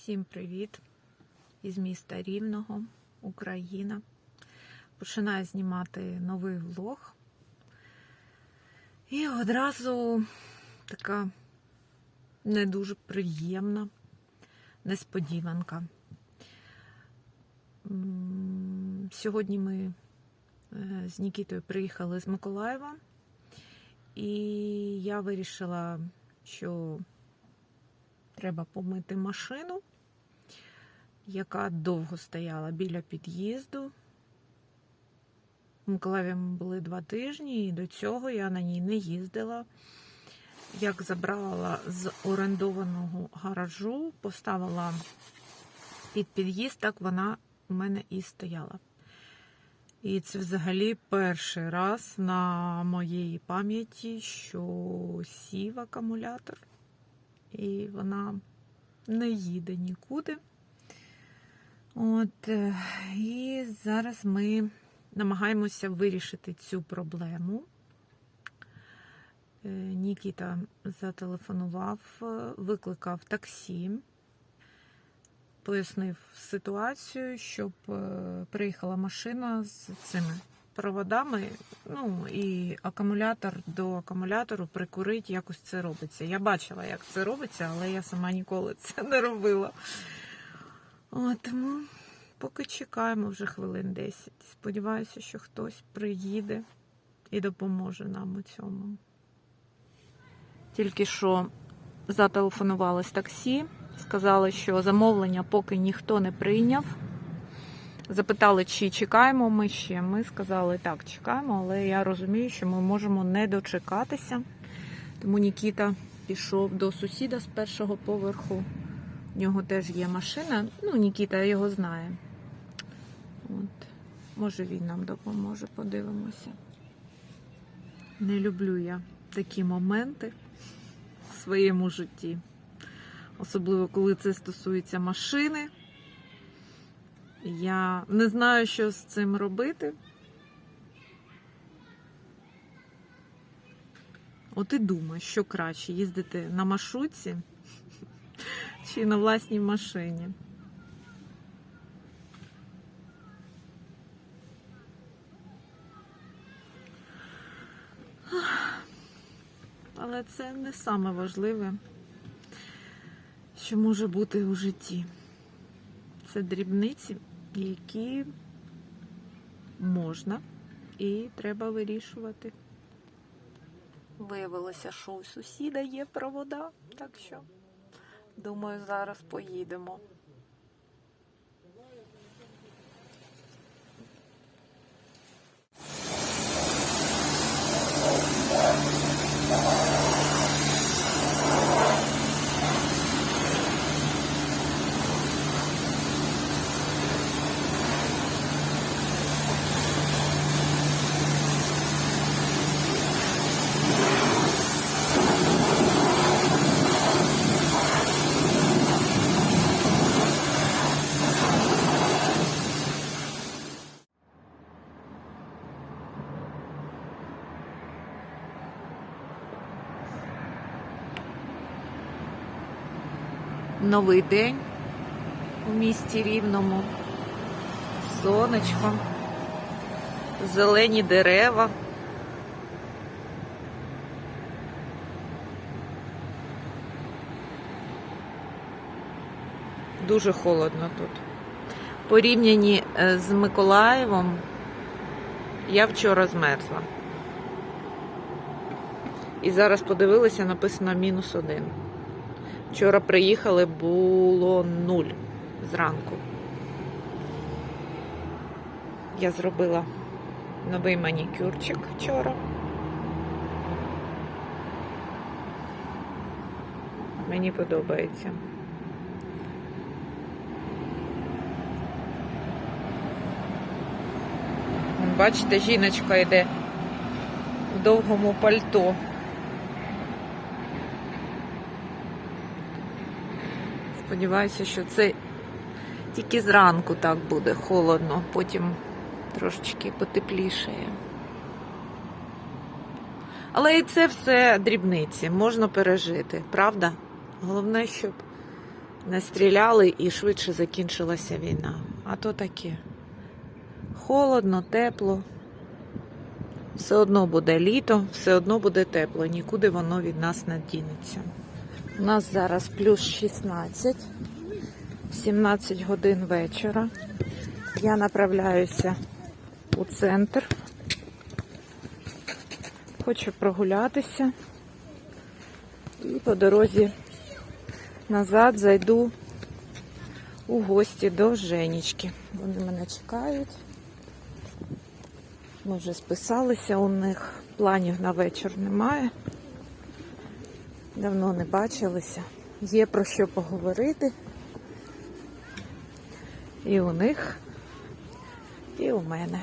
Всім привіт із міста Рівного, Україна. Починаю знімати новий влог. І одразу така не дуже приємна несподіванка. Сьогодні ми е, з Нікітою приїхали з Миколаєва, і я вирішила, що треба помити машину, яка довго стояла біля під'їзду. В Миколаєві ми були два тижні, і до цього я на ній не їздила. Як забрала з орендованого гаражу, поставила під під'їзд, так вона у мене і стояла. І це взагалі перший раз на моїй пам'яті, що сів акумулятор, і вона не їде нікуди. От, е, і зараз ми намагаємося вирішити цю проблему. Е, Нікіта зателефонував, е, викликав таксі, пояснив ситуацію, щоб приїхала машина з цими проводами. Ну і акумулятор до акумулятору прикурить, якось це робиться. Я бачила, як це робиться, але я сама ніколи це не робила. От, тому поки чекаємо вже хвилин 10. Сподіваюся, що хтось приїде і допоможе нам у цьому. Тільки що зателефонували з таксі, сказали, що замовлення поки ніхто не прийняв. Запитали, чи чекаємо ми ще. Ми сказали, так, чекаємо, але я розумію, що ми можемо не дочекатися. Тому Нікіта пішов до сусіда з першого поверху. У нього теж є машина. Ну, Нікіта його знає. От. Може він нам допоможе, подивимося. Не люблю я такі моменти в своєму житті. Особливо, коли це стосується машини. Я не знаю, що з цим робити. От і думаю, що краще їздити на маршрутці чи на власній машині. Але це не саме важливе, що може бути у житті. Це дрібниці, які можна і треба вирішувати. Виявилося, що у сусіда є провода, так що, думаю, зараз поїдемо. Новий день у місті Рівному. Сонечко, зелені дерева. Дуже холодно тут. Порівняні е, з Миколаєвом я вчора змерзла. І зараз подивилася, написано мінус один. Вчора приїхали, було нуль зранку. Я зробила новий манікюрчик вчора. Мені подобається. Бачите, жіночка йде в довгому пальто. Сподіваюся, що це тільки зранку так буде холодно, потім трошечки потеплішає. Але і це все дрібниці, можна пережити, правда? Головне, щоб не стріляли і швидше закінчилася війна. А то таке. Холодно, тепло. Все одно буде літо, все одно буде тепло, нікуди воно від нас не дінеться. У нас зараз плюс 16, 17 годин вечора. Я направляюся у центр. Хочу прогулятися. І по дорозі назад зайду у гості до Женічки. Вони мене чекають. Ми вже списалися, у них планів на вечір немає. Давно не бачилися. Є про що поговорити. І у них, і у мене.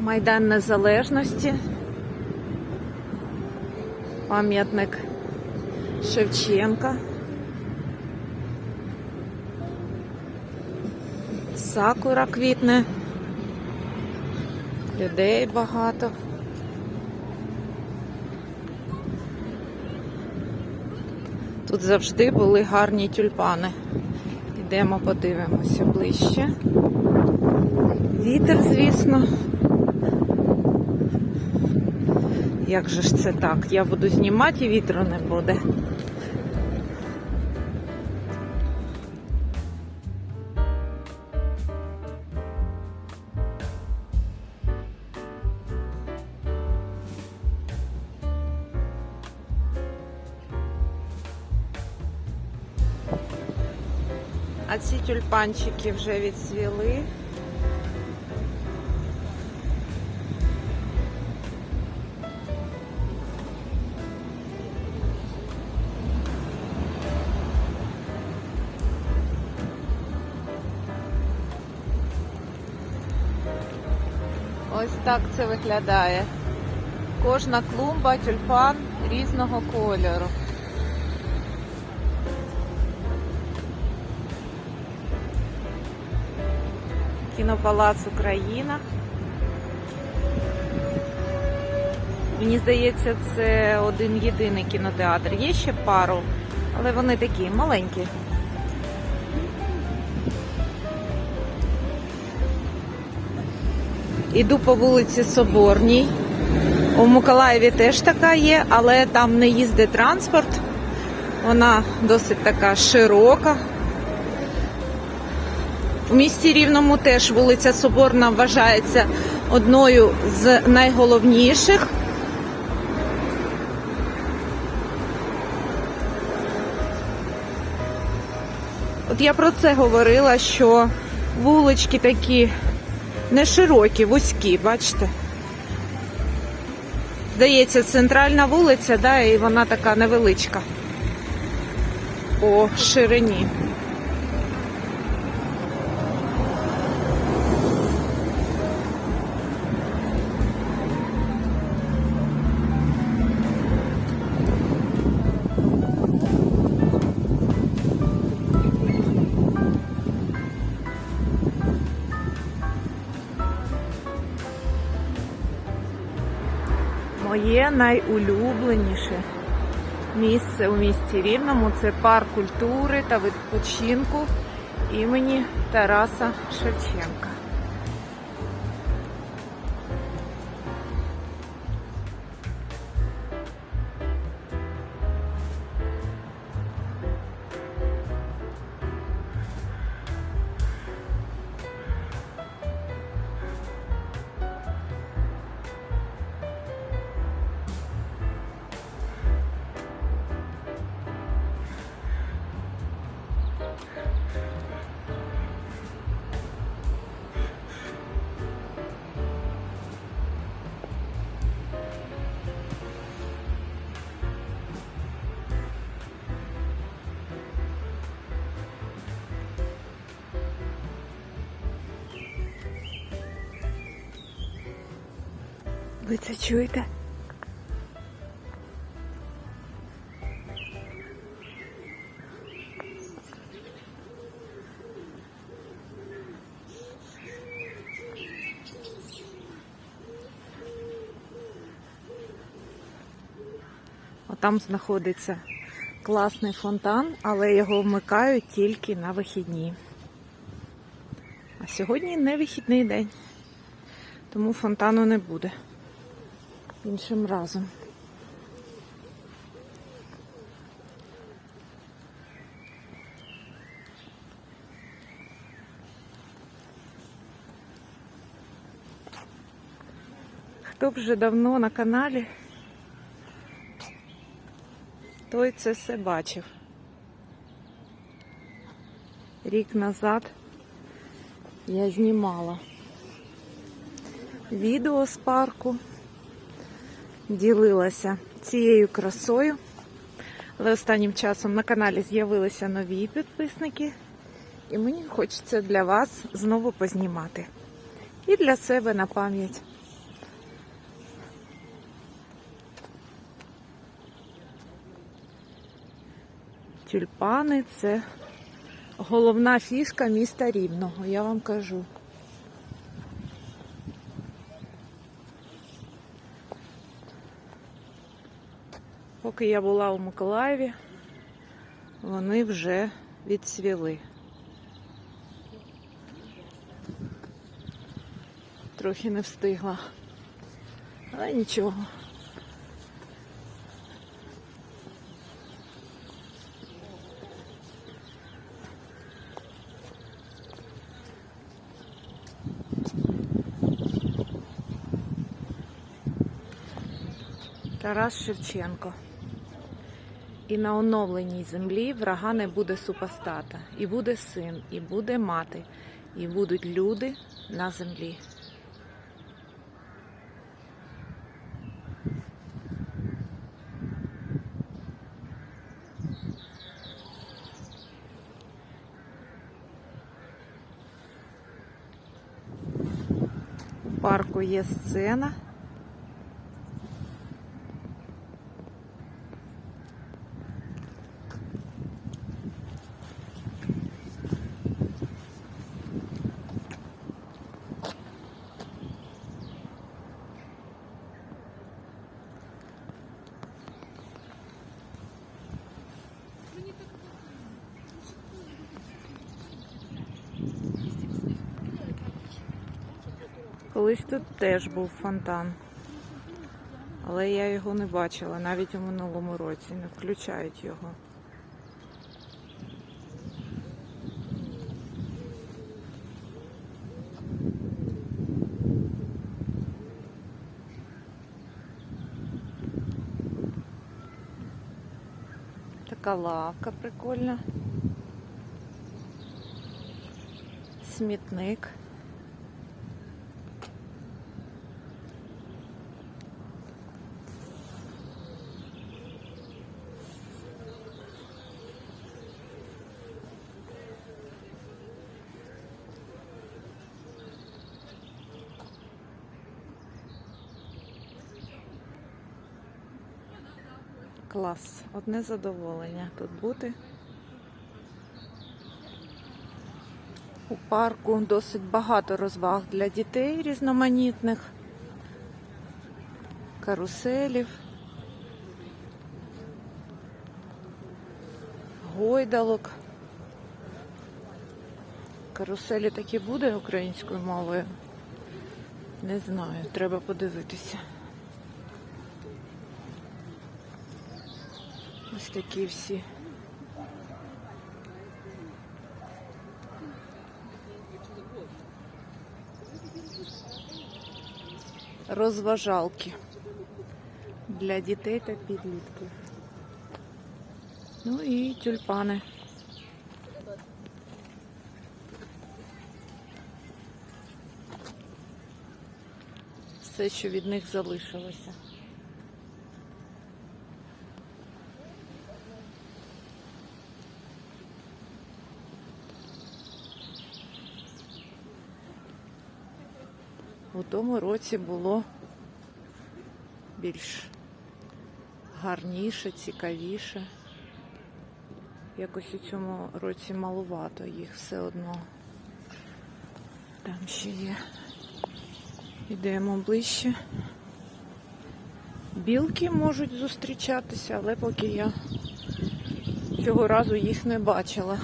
Майдан Незалежності. Пам'ятник Шевченка. Сакура квітне. Людей багато. Тут завжди були гарні тюльпани. Йдемо подивимося ближче. Вітер, звісно. Як же ж це так? Я буду знімати і вітру не буде. Тюльпанчики вже відсвіли. Ось так це виглядає. Кожна клумба, тюльпан різного кольору. Кінопалац Україна. Мені здається, це один єдиний кінотеатр. Є ще пару, але вони такі маленькі. Іду по вулиці Соборній. У Миколаєві теж така є, але там не їздить транспорт. Вона досить така широка. У місті Рівному теж вулиця Соборна вважається одною з найголовніших. От я про це говорила, що вулички такі не широкі, вузькі, бачите? Здається, центральна вулиця, да, і вона така невеличка по ширині. Моє найулюбленіше місце у місті Рівному це парк культури та відпочинку імені Тараса Шевченка. це чуєте? Там знаходиться класний фонтан, але його вмикають тільки на вихідні. А сьогодні не вихідний день, тому фонтану не буде іншим разом. Хто вже давно на каналі, той це все бачив. Рік назад я знімала відео з парку, ділилася цією красою. Але останнім часом на каналі з'явилися нові підписники, і мені хочеться для вас знову познімати. І для себе на пам'ять. Тюльпани це головна фішка міста Рівного, я вам кажу. Поки я була у Миколаєві, вони вже відсвіли. Трохи не встигла. Але нічого. Тарас Шевченко. І на оновленій землі врага не буде супостата, і буде син, і буде мати, і будуть люди на землі. У парку є сцена. Колись тут теж був фонтан. Але я його не бачила навіть у минулому році. Не включають його. Така лавка прикольна. Смітник. Клас, одне задоволення тут бути. У парку досить багато розваг для дітей різноманітних, каруселів, гойдалок. Каруселі такі буде українською мовою? Не знаю, треба подивитися. Ось такі всі. Розважалки для дітей та підлітків. Ну і тюльпани. Все, що від них залишилося. У тому році було більш гарніше, цікавіше. Якось у цьому році малувато їх все одно. Там ще є. Йдемо ближче. Білки можуть зустрічатися, але поки я цього разу їх не бачила.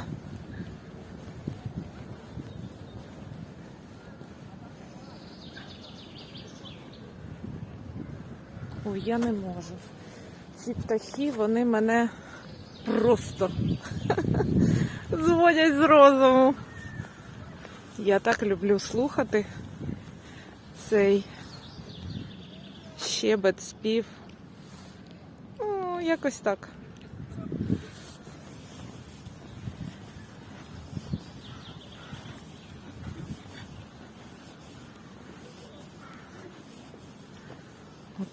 Ой, я не можу. Ці птахи, вони мене просто зводять з розуму. Я так люблю слухати цей щебет, спів. О, якось так.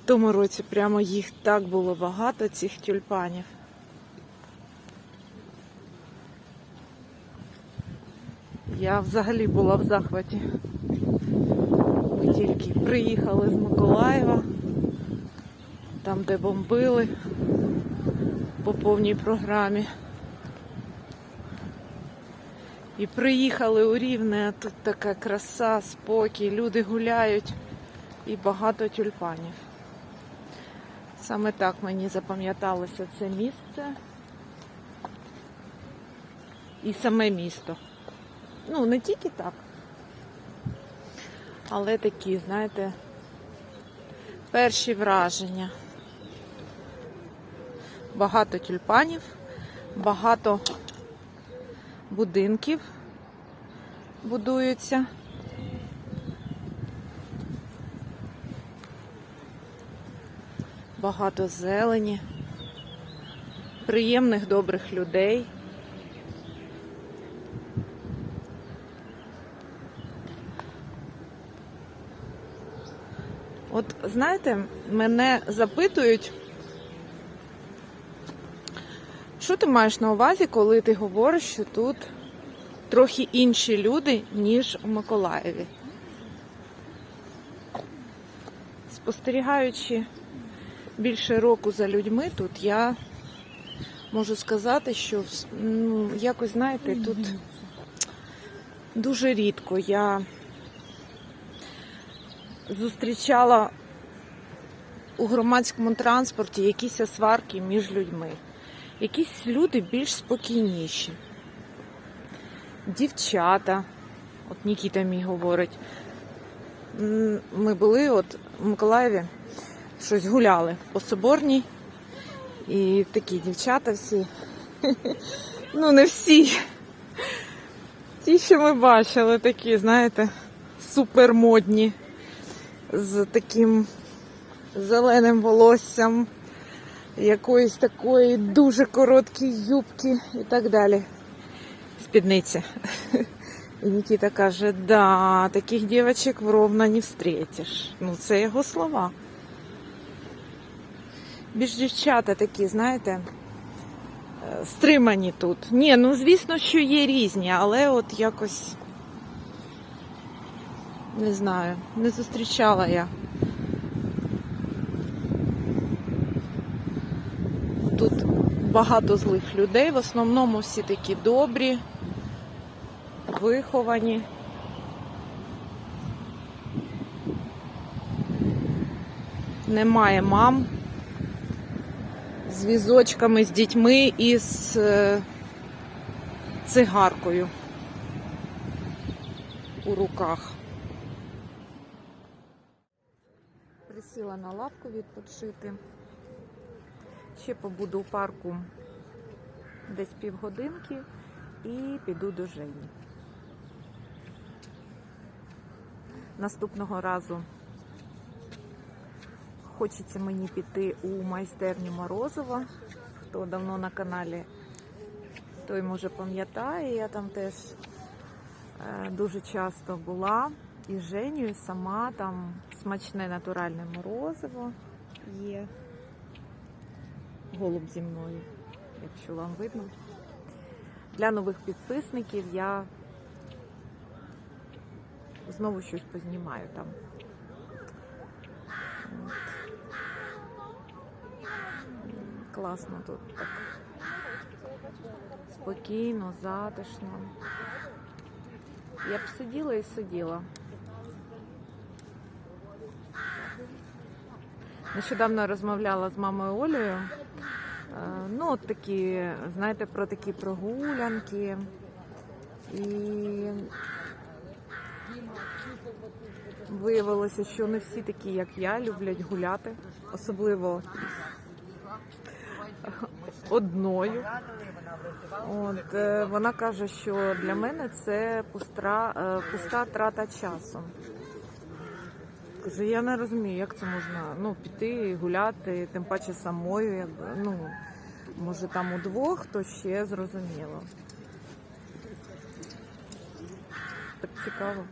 Тому році прямо їх так було багато, цих тюльпанів. Я взагалі була в захваті. Ми тільки приїхали з Миколаєва, там, де бомбили по повній програмі. І приїхали у Рівне, тут така краса, спокій, люди гуляють і багато тюльпанів. Саме так мені запам'яталося це місце і саме місто. Ну, не тільки так, але такі, знаєте, перші враження. Багато тюльпанів, багато будинків будуються. Багато зелені, приємних добрих людей. От знаєте, мене запитують, що ти маєш на увазі, коли ти говориш, що тут трохи інші люди, ніж у Миколаєві. Спостерігаючи більше року за людьми тут, я можу сказати, що ну, якось, знаєте, тут дуже рідко я зустрічала у громадському транспорті якісь сварки між людьми. Якісь люди більш спокійніші. Дівчата, от Нікіта мій говорить, ми були от в Миколаєві, щось гуляли по Соборній, і такі дівчата всі, ну не всі. Ті, що ми бачили, такі, знаєте, супермодні з таким зеленим волоссям, якоїсь такої дуже короткої юбки і так далі. Спідниця. І Нікіта каже, да, таких дівчаток в Ровно не встретиш. Ну, це його слова. Більш дівчата такі, знаєте, е, стримані тут. Ні, ну звісно, що є різні, але от якось не знаю, не зустрічала я. Тут багато злих людей, в основному всі такі добрі, виховані. Немає мам з візочками, з дітьми і з е, цигаркою у руках. Присіла на лавку відпочити. Ще побуду у парку десь півгодинки і піду до Жені. Наступного разу хочеться мені піти у майстерню Морозова. Хто давно на каналі, той може пам'ятає, я там теж е, дуже часто була. І Женю, і сама там смачне натуральне морозиво є. Голуб зі мною, якщо вам видно. Для нових підписників я знову щось познімаю там. Класно тут так. Спокійно, затишно. Я б сиділа і сиділа. Нещодавно розмовляла з мамою Олею. Е, Ну, от такі, знаєте, про такі прогулянки. І виявилося, що не всі такі, як я, люблять гуляти, особливо одною. От, е, вона каже, що для мене це пуста, е, пуста трата часу. Каже, я не розумію, як це можна ну, піти гуляти, тим паче самою, якби, ну, може там удвох, то ще зрозуміло. Так цікаво.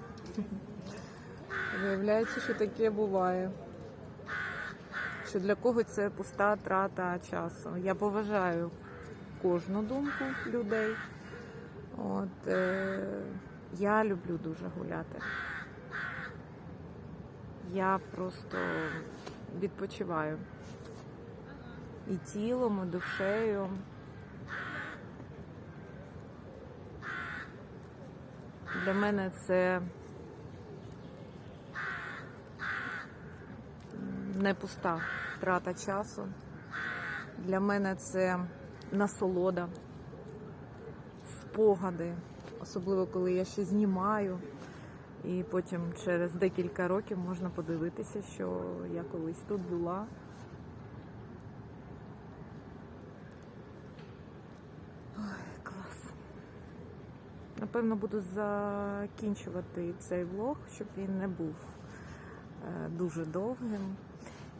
Виявляється, що таке буває. Що для кого це пуста трата часу. Я поважаю кожну думку людей. От, е, я люблю дуже гуляти. Я просто відпочиваю і тілом, і душею. Для мене це не пуста трата часу. Для мене це насолода, спогади, особливо коли я ще знімаю. І потім через декілька років можна подивитися, що я колись тут була. Ой, клас. Напевно, буду закінчувати цей влог, щоб він не був е, дуже довгим.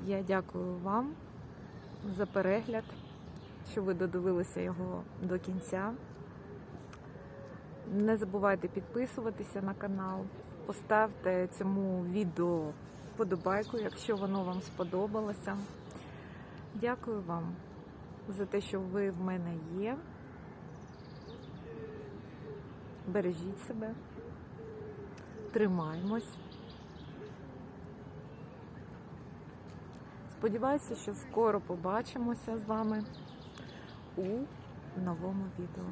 Я дякую вам за перегляд, що ви додивилися його до кінця. Не забувайте підписуватися на канал, поставте цьому відео вподобайку, якщо воно вам сподобалося. Дякую вам за те, що ви в мене є. Бережіть себе, тримаймось. Сподіваюся, що скоро побачимося з вами у новому відео.